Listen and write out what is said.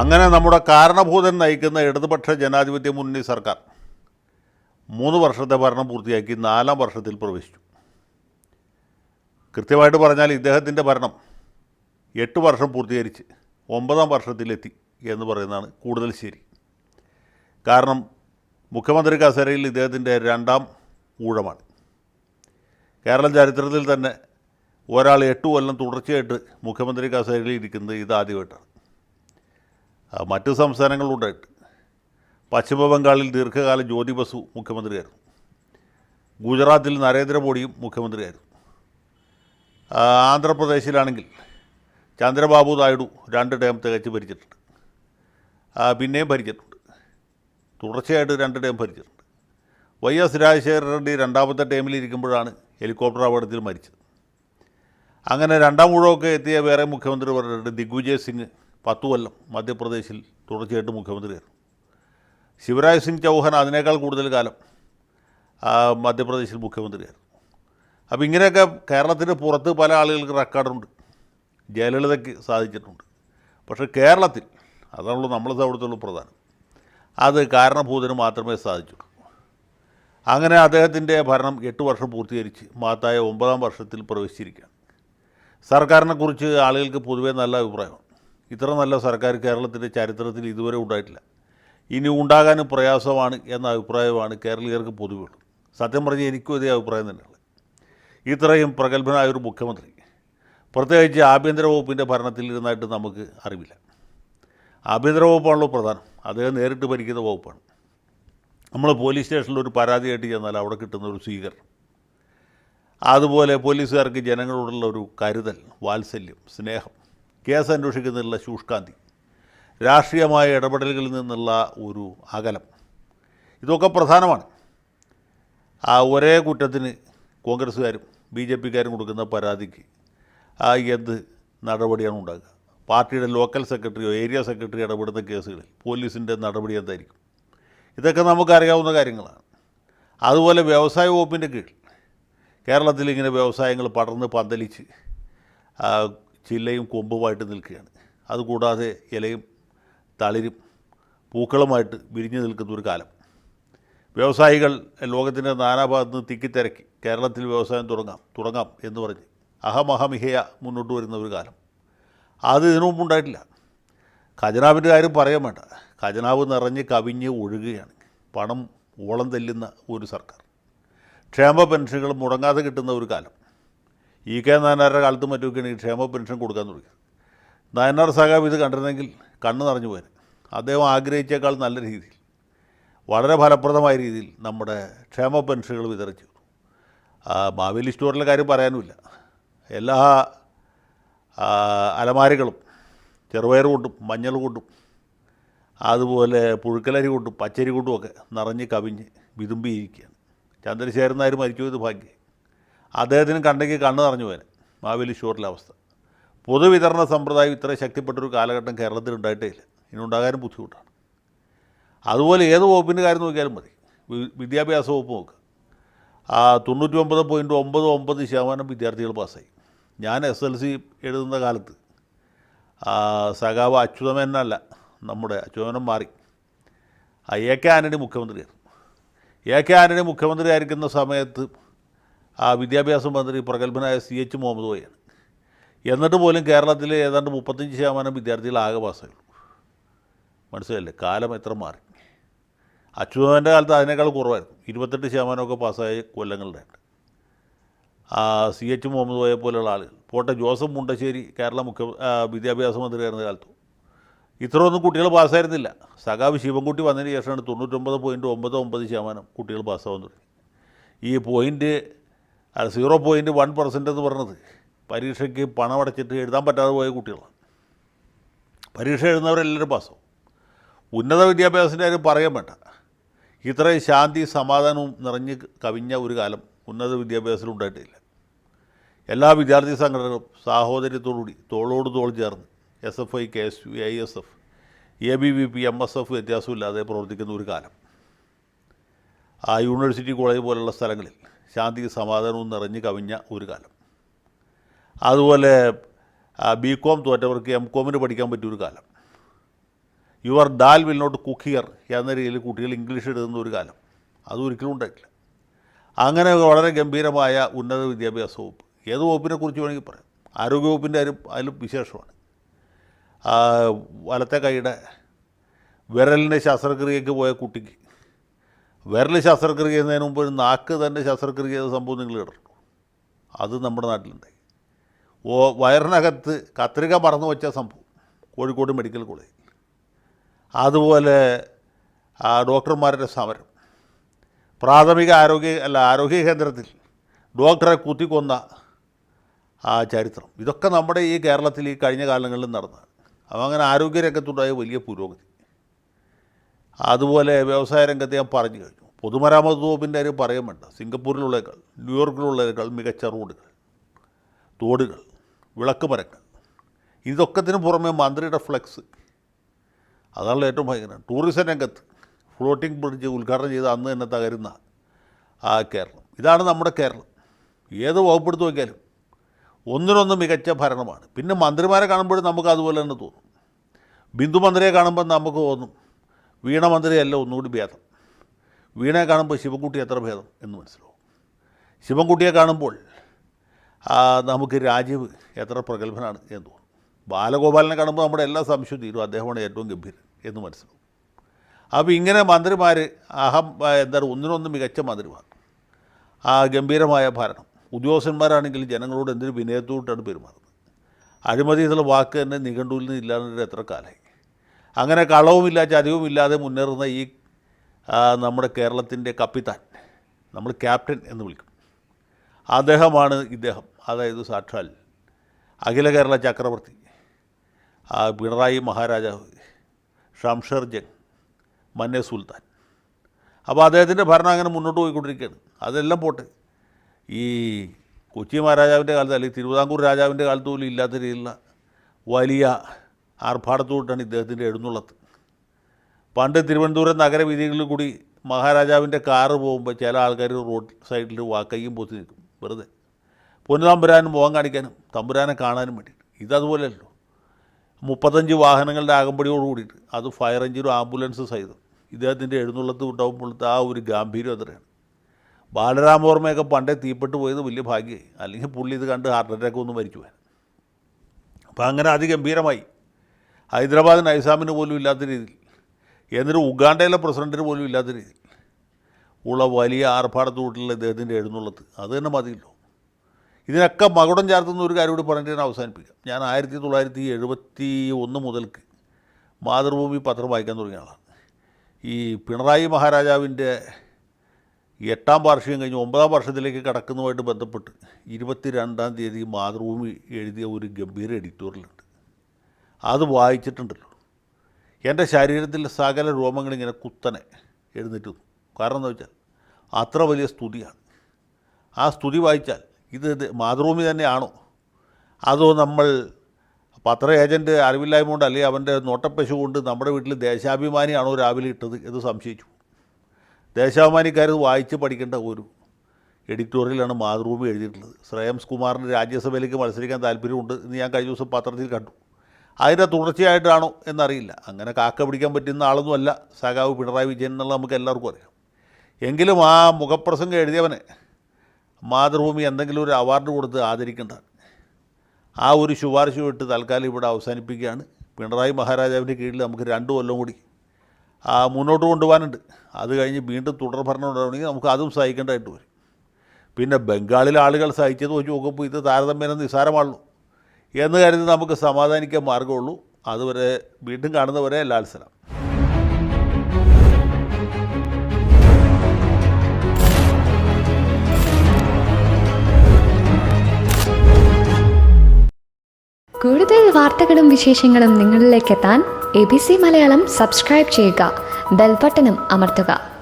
അങ്ങനെ നമ്മുടെ കാരണഭൂതൻ നയിക്കുന്ന ഇടതുപക്ഷ ജനാധിപത്യ മുന്നണി സർക്കാർ മൂന്ന് വർഷത്തെ ഭരണം പൂർത്തിയാക്കി നാലാം വർഷത്തിൽ പ്രവേശിച്ചു. കൃത്യമായിട്ട് പറഞ്ഞാൽ ഇദ്ദേഹത്തിന്റെ ഭരണം എട്ട് വർഷം പൂർത്തീകരിച്ച് ഒമ്പതാം വർഷത്തിലെത്തി എന്ന് പറയുന്നതാണ് കൂടുതൽ ശരി. കാരണം മുഖ്യമന്ത്രി കസേരയിൽ ഇദ്ദേഹത്തിന്റെ രണ്ടാം ഊഴമാണ്. കേരള ചരിത്രത്തിൽ തന്നെ ഒരാൾ എട്ട് കൊല്ലം തുടർച്ചയായിട്ട് മുഖ്യമന്ത്രി കസേരയിൽ ഇരിക്കുന്നത് ഇതാദ്യമായിട്ടാണ് മറ്റ് സംസ്ഥാനങ്ങളുണ്ടായിട്ട് പശ്ചിമ ബംഗാളിൽ ദീർഘകാലം ജ്യോതി ബസു മുഖ്യമന്ത്രിയായിരുന്നു. ഗുജറാത്തിൽ നരേന്ദ്രമോദിയും മുഖ്യമന്ത്രിയായിരുന്നു. ആന്ധ്രാപ്രദേശിലാണെങ്കിൽ ചന്ദ്രബാബു നായിഡു രണ്ട് ടേം തികച്ച് ഭരിച്ചിട്ടുണ്ട്. പിന്നെയും ഭരിച്ചിട്ടുണ്ട്. തുടർച്ചയായിട്ട് രണ്ട് ടേം ഭരിച്ചിട്ടുണ്ട്. വൈ എസ് രാജശേഖര റെഡ്ഡി രണ്ടാമത്തെ ടേമിൽ ഇരിക്കുമ്പോഴാണ് ഹെലികോപ്റ്റർ അപകടത്തിൽ മരിച്ചത്. അങ്ങനെ രണ്ടാം ഊഴമൊക്കെ എത്തിയ വേറെ മുഖ്യമന്ത്രി പറഞ്ഞിട്ടുണ്ട് ദിഗ്വിജയ് സിംഗ് പത്തു കൊല്ലം മധ്യപ്രദേശിൽ തുടർച്ചയായിട്ട് മുഖ്യമന്ത്രിയായിരുന്നു. ശിവരാജ് സിംഗ് ചൗഹാൻ അതിനേക്കാൾ കൂടുതൽ കാലം മധ്യപ്രദേശിൽ മുഖ്യമന്ത്രിയായിരുന്നു. അപ്പോൾ ഇങ്ങനെയൊക്കെ കേരളത്തിന് പുറത്ത് പല ആളുകൾക്ക് റെക്കോർഡുണ്ട്. ജയലളിതയ്ക്ക് സാധിച്ചിട്ടുണ്ട്. പക്ഷേ കേരളത്തിൽ അതാണല്ലോ നമ്മളെ അവിടുത്തുള്ള പ്രധാനം അത് കാരണഭൂതന് മാത്രമേ സാധിച്ചുള്ളൂ. അങ്ങനെ അദ്ദേഹത്തിന്റെ ഭരണം എട്ട് വർഷം പൂർത്തീകരിച്ച് മാത്തായ ഒമ്പതാം വർഷത്തിൽ പ്രവേശിച്ചിരിക്കുകയാണ്. സർക്കാരിനെക്കുറിച്ച് ആളുകൾക്ക് പൊതുവേ നല്ല അഭിപ്രായമാണ്. ഇത്ര നല്ല സർക്കാർ കേരളത്തിന്റെ ചരിത്രത്തിൽ ഇതുവരെ ഉണ്ടായിട്ടില്ല. ഇനി ഉണ്ടാകാനും പ്രയാസമാണ് എന്ന അഭിപ്രായമാണ് കേരളീയർക്ക് പൊതുവെ ഉള്ളത് സത്യം പറഞ്ഞാൽ എനിക്കും ഇതേ അഭിപ്രായം തന്നെയുള്ളത്. ഇത്രയും പ്രഗത്ഭനായ ഒരു മുഖ്യമന്ത്രി പ്രത്യേകിച്ച് ആഭ്യന്തര വകുപ്പിന്റെ ഭരണത്തിൽ ഇരുന്നായിട്ട് നമുക്ക് അറിവില്ല. ആഭ്യന്തര വകുപ്പാണല്ലോ പ്രധാനം. അദ്ദേഹം നേരിട്ട് ഭരിക്കുന്ന വകുപ്പാണ്. നമ്മൾ പോലീസ് സ്റ്റേഷനിൽ ഒരു പരാതിയായിട്ട് ചെന്നാൽ അവിടെ കിട്ടുന്ന ഒരു സ്വീകരണം. അതുപോലെ പോലീസുകാർക്ക് ജനങ്ങളോടുള്ള ഒരു കരുതൽ വാത്സല്യം സ്നേഹം കേസ് അന്വേഷിക്കുന്നതിനുള്ള ശൂഷ്കാന്തി രാഷ്ട്രീയമായ ഇടപെടലുകളിൽ നിന്നുള്ള ഒരു അകലം. ഇതൊക്കെ പ്രധാനമാണ്. ആ ഒരേ കുറ്റത്തിന് കോൺഗ്രസ്സുകാരും ബി ജെ പിക്കാരും കൊടുക്കുന്ന പരാതിക്ക് ആ എന്ത് നടപടിയാണ് ഉണ്ടാകുക? പാർട്ടിയുടെ ലോക്കൽ സെക്രട്ടറിയോ ഏരിയ സെക്രട്ടറി ഇടപെടുന്ന കേസുകളിൽ പോലീസിന്റെ നടപടി എന്തായിരിക്കും? ഇതൊക്കെ നമുക്കറിയാവുന്ന കാര്യങ്ങളാണ്. അതുപോലെ വ്യവസായ വകുപ്പിന്റെ കീഴിൽ കേരളത്തിൽ ഇങ്ങനെ വ്യവസായങ്ങൾ പടർന്ന് പന്തലിച്ച് ചില്ലയും കൊമ്പുമായിട്ട് നിൽക്കുകയാണ്. അതുകൂടാതെ ഇലയും തളിരും പൂക്കളുമായിട്ട് വിരിഞ്ഞു നിൽക്കുന്ന ഒരു കാലം. വ്യവസായികൾ ലോകത്തിന്റെ നാനാഭാഗത്ത് നിന്ന് തിക്കിത്തിരക്കി കേരളത്തിൽ വ്യവസായം തുടങ്ങാം തുടങ്ങാം എന്ന് പറഞ്ഞ് അഹമഹമിഹയ മുന്നോട്ട് വരുന്ന ഒരു കാലം. അത് ഇതിനു മുമ്പ് ഉണ്ടായിട്ടില്ല. ഖജനാവിന്റെ കാര്യം പറയാൻ വേണ്ട. ഖജനാവ് നിറഞ്ഞ് കവിഞ്ഞ് ഒഴുകുകയാണ്. പണം ഓളം തെല്ലുന്ന ഒരു സർക്കാർ. ക്ഷേമ പെൻഷനുകൾ മുടങ്ങാതെ കിട്ടുന്ന ഒരു കാലം. ഇ കെ നായനാരുടെ കാലത്തും മറ്റുമൊക്കെയാണ് ഈ ക്ഷേമ പെൻഷൻ കൊടുക്കാൻ തുടങ്ങിയത്. നായനാർ സാഹാബ് ഇത് കണ്ടിരുന്നെങ്കിൽ കണ്ണ് നിറഞ്ഞു പോയത് അദ്ദേഹം ആഗ്രഹിച്ചേക്കാൾ നല്ല രീതിയിൽ വളരെ ഫലപ്രദമായ രീതിയിൽ നമ്മുടെ ക്ഷേമ പെൻഷനുകൾ വിതറിച്ചു. മാവേലി സ്റ്റോറിലെ കാര്യം പറയാനുമില്ല. എല്ലാ അലമാരകളും ചെറുപയർ കൊണ്ടും മഞ്ഞൾ കൊണ്ടും അതുപോലെ പുഴുക്കലരി കൊണ്ടും പച്ചരി കൊണ്ടും ഒക്കെ നിറഞ്ഞ് കവിഞ്ഞ് വിതുമ്പിയിരിക്കുകയാണ്. ചന്ദ്രശേഖരൻ നായർ മരിച്ചു ഇത് ഭാഗ്യം. അദ്ദേഹത്തിന് കണ്ടെങ്കിൽ കണ്ണു നിറഞ്ഞു പോയാൽ മാവേലി ഷൂറിലെ അവസ്ഥ. പൊതുവിതരണ സമ്പ്രദായം ഇത്ര ശക്തിപ്പെട്ടൊരു കാലഘട്ടം കേരളത്തിൽ ഉണ്ടായിട്ടേ ഇല്ല ഇനി ഉണ്ടാകാനും ബുദ്ധിമുട്ടാണ്. അതുപോലെ ഏത് വകുപ്പിന്റെ കാര്യം നോക്കിയാലും മതി. വിദ്യാഭ്യാസ വകുപ്പ് നോക്കുക ആ തൊണ്ണൂറ്റി ഒമ്പത് പോയിന്റ് ഒമ്പത് ഒമ്പത് ശതമാനം വിദ്യാർത്ഥികൾ പാസ്സായി. ഞാൻ എസ് എൽ സി എഴുതുന്ന കാലത്ത് സഖാവ് അച്യുതമേനല്ല നമ്മുടെ അച്യുതമേനം മാറി. എ കെ ആന്റണി മുഖ്യമന്ത്രിയായിരുന്നു. എ കെ ആന്റണി മുഖ്യമന്ത്രി ആയിരിക്കുന്ന സമയത്ത് ആ വിദ്യാഭ്യാസ മന്ത്രി പ്രഗത്ഭനായ സി എച്ച് മുഹമ്മദ് കോയാണ് എന്നിട്ട് പോലും കേരളത്തിൽ ഏതാണ്ട് മുപ്പത്തഞ്ച് ശതമാനം വിദ്യാർത്ഥികൾ ആകെ പാസ്സായുള്ളൂ മനസ്സിലല്ലേ കാലം എത്ര മാറി. അച്യുതന്റെ കാലത്ത് അതിനേക്കാൾ കുറവായിരുന്നു. ഇരുപത്തെട്ട് ശതമാനമൊക്കെ പാസ്സായ കൊല്ലങ്ങളുടെയുണ്ട് ആ സി എച്ച് മുഹമ്മദ് കോയെ പോലെയുള്ള ആളുകൾ. പോട്ടെ ജോസഫ് മുണ്ടശ്ശേരി കേരള മുഖ്യ വിദ്യാഭ്യാസ വിദ്യാഭ്യാസ മന്ത്രിയായിരുന്ന കാലത്ത്. ഇത്രയൊന്നും കുട്ടികൾ പാസ്സായിരുന്നില്ല. സഖാവ് ശിവൻകുട്ടി വന്നതിന് ശേഷമാണ് തൊണ്ണൂറ്റൊമ്പത് പോയിന്റ് ഒമ്പത് ഒമ്പത് ശതമാനം കുട്ടികൾ പാസ്സാവാൻ തുടങ്ങി. ഈ point zero point one percent എന്ന് പറഞ്ഞത്. പരീക്ഷയ്ക്ക് പണമടച്ചിട്ട് എഴുതാൻ പറ്റാതെ പോയ കുട്ടികളാണ്. പരീക്ഷ എഴുതുന്നവരെല്ലാവരും പാസ്സാവും ഉന്നത വിദ്യാഭ്യാസത്തിന്റെ കാര്യം പറയാൻ വേണ്ട. ഇത്രയും ശാന്തി സമാധാനവും നിറഞ്ഞ് കവിഞ്ഞ ഒരു കാലം ഉന്നത വിദ്യാഭ്യാസത്തിൽ ഉണ്ടായിട്ടില്ല. എല്ലാ വിദ്യാർത്ഥി സംഘടനകളും സാഹോദര്യത്തോടുകൂടി തോളോട് തോൾ ചേർന്ന് S F I K S U I S F A B V P M S F വ്യത്യാസമില്ലാതെ പ്രവർത്തിക്കുന്ന ഒരു കാലം. ആ യൂണിവേഴ്സിറ്റി കോളേജ് പോലുള്ള സ്ഥലങ്ങളിൽ ശാന്തി സമാധാനവും നിറഞ്ഞ് കവിഞ്ഞ ഒരു കാലം. അതുപോലെ ബി കോം തോറ്റവർക്ക് എം കോമിന് പഠിക്കാൻ പറ്റിയൊരു കാലം. Your dal will not cook here എന്ന രീതിയിൽ കുട്ടികൾ ഇംഗ്ലീഷ് എഴുതുന്ന ഒരു കാലം. അത് ഒരിക്കലും ഉണ്ടായിട്ടില്ല. അങ്ങനെ വളരെ ഗംഭീരമായ ഉന്നത വിദ്യാഭ്യാസ വകുപ്പ്. ഏത് വകുപ്പിനെ കുറിച്ച് വേണമെങ്കിൽ പറയാം. ആരോഗ്യ വകുപ്പിന്റെ കാര്യം അതിലും വിശേഷമാണ്. വലത്തെ കൈയുടെ വിരലിന്റെ ശസ്ത്രക്രിയയ്ക്ക് പോയ കുട്ടിക്ക് വിരൽ ശസ്ത്രക്രിയ ചെയ്യുന്നതിന് മുമ്പ് ഒരു നാക്ക് തന്നെ ശസ്ത്രക്രിയ ചെയ്ത സംഭവം നിങ്ങൾ കിടക്കും അത് നമ്മുടെ നാട്ടിലുണ്ടായി ഓ വയറിനകത്ത് കത്രിക മറന്നു വെച്ച സംഭവം കോഴിക്കോട് മെഡിക്കൽ കോളേജിൽ. അതുപോലെ ഡോക്ടർമാരുടെ സമരം. പ്രാഥമിക ആരോഗ്യ അല്ല ആരോഗ്യ കേന്ദ്രത്തിൽ ഡോക്ടറെ കുത്തിക്കൊന്ന ആ ചരിത്രം. ഇതൊക്കെ നമ്മുടെ ഈ കേരളത്തിൽ ഈ കഴിഞ്ഞ കാലങ്ങളിൽ നടന്നതാണ് അപ്പോൾ അങ്ങനെ ആരോഗ്യരംഗത്തുണ്ടായ വലിയ പുരോഗതി. അതുപോലെ വ്യവസായ രംഗത്ത് ഞാൻ പറഞ്ഞു കഴിഞ്ഞു. പൊതുമരാമത്ത് വകുപ്പിന്റെ കാര്യം പറയാൻ വേണ്ട. സിംഗപ്പൂരിലുള്ളേക്കാൾ ന്യൂയോർക്കിലുള്ളതിനേക്കാൾ മികച്ച റോഡുകൾ തോടുകൾ വിളക്ക് മരങ്ങൾ ഇതൊക്കത്തിന് പുറമെ മന്ത്രിയുടെ ഫ്ലെക്സ്. അതാണല്ലോ ഏറ്റവും ഭയങ്കരം. ടൂറിസം രംഗത്ത് ഫ്ലോട്ടിംഗ് ബ്രിഡ്ജ് ഉദ്ഘാടനം ചെയ്ത് അന്ന് തന്നെ തകരുന്ന ആ കേരളം. ഇതാണ് നമ്മുടെ കേരളം. ഏത് വകുപ്പെടുത്ത് നോക്കിയാലും ഒന്നിനൊന്ന് മികച്ച ഭരണമാണ്. പിന്നെ മന്ത്രിമാരെ കാണുമ്പോഴും നമുക്ക് അതുപോലെ തന്നെ തോന്നും. ബിന്ദു മന്ത്രിയെ കാണുമ്പോൾ നമുക്ക് തോന്നും വീണ മന്ത്രിയല്ല ഒന്നുകൂടി ഭേദം. വീണയെ കാണുമ്പോൾ ശിവൻകുട്ടി എത്ര ഭേദം എന്ന് മനസ്സിലാവും. ശിവൻകുട്ടിയെ കാണുമ്പോൾ നമുക്ക് രാജീവ് എത്ര പ്രഗത്ഭനാണ് എന്ന് തോന്നും. ബാലഗോപാലനെ കാണുമ്പോൾ നമ്മുടെ എല്ലാ സംശയവും തീരും. അദ്ദേഹമാണ് ഏറ്റവും ഗംഭീരൻ എന്ന് മനസ്സിലാവും. അപ്പോൾ ഇങ്ങനെ മന്ത്രിമാർ അഹം എന്താ ഒന്നിനൊന്ന് മികച്ച മന്ത്രിമാർ. ആ ഗംഭീരമായ ഭരണം. ഉദ്യോഗസ്ഥന്മാരാണെങ്കിൽ ജനങ്ങളോട് എന്തൊരു വിനയത്തോട്ടാണ് പെരുമാറുന്നത്. അഴിമതി എന്നുള്ള വാക്ക് തന്നെ നിഘണ്ടുവിൽ നിന്ന് ഇല്ലാതെ എത്ര കാലമായി. അങ്ങനെ കളവുമില്ല ചതിവുമില്ലാതെ മുന്നേറുന്ന ഈ നമ്മുടെ കേരളത്തിന്റെ കപ്പിത്താൻ നമ്മൾ ക്യാപ്റ്റൻ എന്ന് വിളിക്കും. അദ്ദേഹമാണ് ഇദ്ദേഹം. അതായത് സാക്ഷാൽ അഖില കേരള ചക്രവർത്തി പിണറായി മഹാരാജാവ് ഷംഷർ ജംഗ് മന്നെ സുൽത്താൻ. അപ്പോൾ അദ്ദേഹത്തിന്റെ ഭരണം അങ്ങനെ മുന്നോട്ട് പോയിക്കൊണ്ടിരിക്കുകയാണ്. അതെല്ലാം പോട്ടെ. ഈ കൊച്ചി മഹാരാജാവിന്റെ കാലത്ത് അല്ലെങ്കിൽ തിരുവിതാംകൂർ രാജാവിന്റെ കാലത്ത് പോലും ഇല്ലാത്ത രീതിയിലുള്ള വലിയ ആർഭാടത്തോട്ടാണ് ഇദ്ദേഹത്തിന്റെ എഴുന്നള്ളത്ത്. പണ്ട് തിരുവനന്തപുരം നഗരവീഥികളിൽ കൂടി മഹാരാജാവിന്റെ കാറ് പോകുമ്പോൾ ചില ആൾക്കാർ റോഡ് സൈഡിൽ വാക്കയ്യും പൊത്തി നിൽക്കും. വെറുതെ. പൊന്നുതമ്പുരാനും മുഖം കാണിക്കാനും തമ്പുരാനെ കാണാനും വേണ്ടിയിട്ട്. ഇതതുപോലെയല്ലോ. മുപ്പത്തഞ്ച് വാഹനങ്ങളുടെ ആകമ്പടിയോട് കൂടിയിട്ട് അത് ഫയർ എഞ്ചിനും ആംബുലൻസ് സഹിതം ഇദ്ദേഹത്തിന്റെ എഴുന്നള്ളത്ത് ഉണ്ടാകുമ്പോഴത്തെ ആ ഒരു ഗാംഭീര്യം അത്രയാണ്. ബാലരാമവർമ്മയൊക്കെ പണ്ടേ തീപ്പെട്ട് പോയത് വലിയ ഭാഗ്യമായി. അല്ലെങ്കിൽ പുള്ളി ഇത് കണ്ട് ഹാർട്ട് അറ്റാക്ക് ഒന്ന് പോയാൽ അപ്പോൾ അങ്ങനെ അതിഗംഭീരമായി ഹൈദരാബാദ് നൈസാമിന് പോലും ഇല്ലാത്ത രീതിയിൽ എന്നിട്ട് ഉഗാണ്ടയിലെ പ്രസിഡന്റിന് പോലും ഇല്ലാത്ത രീതിയിൽ ഉള്ള വലിയ ആർഭാടത്തോട്ടുള്ള ഇദ്ദേഹത്തിന്റെ എഴുന്നള്ളത്ത്. അത് തന്നെ മതിയല്ലോ. ഇതിനൊക്കെ മകുടം ചാർത്തുന്ന ഒരു കാര്യം കൂടി പറഞ്ഞിട്ട് ഞാൻ അവസാനിപ്പിക്കാം. ഞാൻ ആയിരത്തി തൊള്ളായിരത്തി എഴുപത്തി ഒന്ന് മുതൽക്ക് മാതൃഭൂമി പത്രം വായിക്കാൻ തുടങ്ങിയ ആളാണ്. ഈ പിണറായി മഹാരാജാവിന്റെ എട്ടാം വാർഷികം കഴിഞ്ഞ് ഒമ്പതാം വർഷത്തിലേക്ക് കടക്കുന്നതുമായിട്ട് ബന്ധപ്പെട്ട് ഇരുപത്തി രണ്ടാം തീയതി മാതൃഭൂമി എഴുതിയ ഒരു ഗംഭീര എഡിറ്റോറിയലുണ്ട് അത് വായിച്ചിട്ടുണ്ടല്ലോ. എന്റെ ശരീരത്തിൽ സകല രോമങ്ങളിങ്ങനെ കുത്തനെ എഴുന്നേറ്റ്. കാരണം എന്താ വെച്ചാൽ അത്ര വലിയ സ്തുതിയാണ്. ആ സ്തുതി വായിച്ചാൽ ഇത് മാതൃഭൂമി തന്നെയാണോ? അതോ നമ്മൾ പത്ര ഏജന്റ് അറിവില്ലായ്മ കൊണ്ട് അല്ലെങ്കിൽ അവന്റെ നോട്ടപ്പശു കൊണ്ട് നമ്മുടെ വീട്ടിൽ ദേശാഭിമാനിയാണോ രാവിലെ ഇട്ടത് എന്ന് സംശയിച്ചു. ദേശാഭിമാനിക്കാർ വായിച്ച് പഠിക്കേണ്ട ഒരു എഡിറ്റോറിയലാണ് മാതൃഭൂമി എഴുതിയിട്ടുള്ളത്. ശ്രേയംസ് കുമാറിന് രാജ്യസഭയിലേക്ക് മത്സരിക്കാൻ താല്പര്യമുണ്ട് എന്ന് ഞാൻ കഴിഞ്ഞ ദിവസം പത്രത്തിൽ കണ്ടു. അതിന്റെ തുടർച്ചയായിട്ടാണോ എന്നറിയില്ല. അങ്ങനെ കാക്ക പിടിക്കാൻ പറ്റുന്ന ആളൊന്നുമല്ല സഖാവ് പിണറായി വിജയൻ എന്നുള്ള നമുക്ക് എല്ലാവർക്കും അറിയാം. എങ്കിലും ആ മുഖപ്രസംഗം എഴുതിയവനെ മാതൃഭൂമി എന്തെങ്കിലും ഒരു അവാർഡ് കൊടുത്ത് ആദരിക്കേണ്ടതാണ്. ആ ഒരു ശുപാർശ വിട്ട് തൽക്കാലം ഇവിടെ അവസാനിപ്പിക്കുകയാണ്. പിണറായി മഹാരാജാവിന്റെ കീഴിൽ നമുക്ക് രണ്ട് കൊല്ലം കൂടി ആ മുന്നോട്ട് കൊണ്ടുപോകാനുണ്ട്. അത് കഴിഞ്ഞ് വീണ്ടും തുടർ ഭരണം ഉണ്ടാവണമെങ്കിൽ നമുക്ക് അതും സഹിക്കേണ്ടതായിട്ട് വരും. പിന്നെ ബംഗാളിലെ ആളുകൾ സഹിച്ചത് വെച്ച് നോക്കുമ്പോൾ ഇത് താരതമ്യേന നിസ്സാരമാണല്ലോ. എന്ന് കരുതി നമുക്ക് സമാധാനിക്കാൻ മാർഗമുള്ളൂ അതുവരെ വീണ്ടും കാണുന്നവരെ ലാൽസലം കൂടുതൽ വാർത്തകളും വിശേഷങ്ങളും നിങ്ങളിലേക്ക് എത്താൻ A B C Malayalam subscribe ചെയ്യുക. ബെൽബട്ടനും അമർത്തുക.